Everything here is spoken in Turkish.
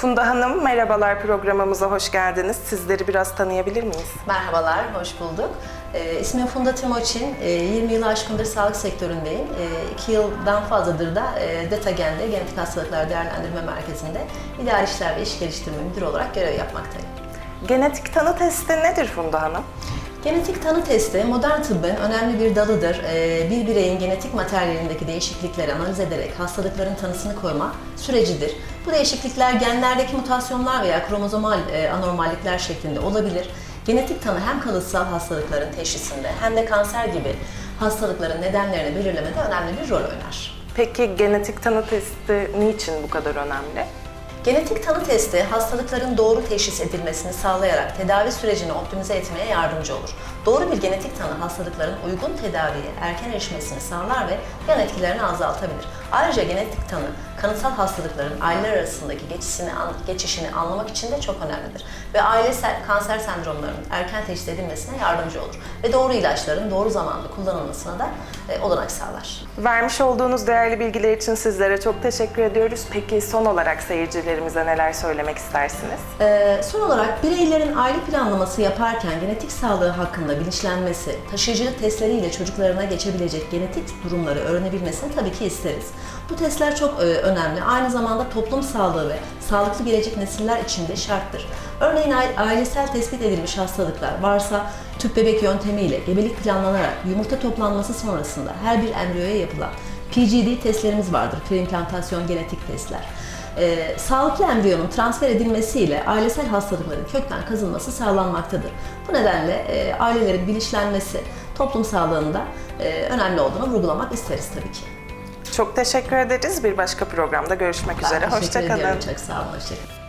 Funda Hanım merhabalar programımıza hoş geldiniz. Sizleri biraz tanıyabilir miyiz? Merhabalar, hoş bulduk. Ee, ismim Funda Timoçin. Ee, 20 yılı aşkındır sağlık sektöründeyim. 2 yıldan fazladır da e, DETAGEN'de Genetik Hastalıklar Değerlendirme Merkezi'nde İdeal İşler ve İş Geliştirme Müdürü olarak görev yapmaktayım. Genetik tanı testi nedir Funda Hanım? Genetik tanı testi modern tıbbın önemli bir dalıdır. Ee, Bir bireyin genetik materyalindeki değişiklikleri analiz ederek hastalıkların tanısını koyma sürecidir. Bu değişiklikler genlerdeki mutasyonlar veya kromozomal e, anormallikler şeklinde olabilir. Genetik tanı hem kalıtsal hastalıkların teşhisinde hem de kanser gibi hastalıkların nedenlerini belirlemede önemli bir rol oynar. Peki genetik tanı testi niçin bu kadar önemli? Genetik tanı testi hastalıkların doğru teşhis edilmesini sağlayarak tedavi sürecini optimize etmeye yardımcı olur. Doğru bir genetik tanı hastalıkların uygun tedaviye erken erişmesini sağlar ve yan etkilerini azaltabilir. Ayrıca genetik tanı kanıtsal hastalıkların aileler arasındaki geçişini, geçişini anlamak için de çok önemlidir. Ve ailesel kanser sendromlarının erken teşhis edilmesine yardımcı olur. Ve doğru ilaçların doğru zamanda kullanılmasına da e, olanak sağlar. Vermiş olduğunuz değerli bilgiler için sizlere çok teşekkür ediyoruz. Peki son olarak seyircilerimize neler söylemek istersiniz? Ee, son olarak bireylerin aile planlaması yaparken genetik sağlığı hakkında bilinçlenmesi, taşıyıcılık testleriyle çocuklarına geçebilecek genetik durumları öğrenebilmesini tabii ki isteriz. Bu testler çok e, önemli. Aynı zamanda toplum sağlığı ve sağlıklı gelecek nesiller için de şarttır. Örneğin aile- ailesel tespit edilmiş hastalıklar varsa tüp bebek yöntemiyle gebelik planlanarak yumurta toplanması sonrasında her bir embriyoya yapılan PGD testlerimiz vardır. Preimplantasyon genetik testler. Ee, sağlıklı embriyonun transfer edilmesiyle ailesel hastalıkların kökten kazınması sağlanmaktadır. Bu nedenle e, ailelerin bilinçlenmesi toplum sağlığında e, önemli olduğunu vurgulamak isteriz tabii ki. Çok teşekkür ederiz. Bir başka programda görüşmek Ben üzere. Hoşçakalın. Çok sağ olun. Hoşçakalın.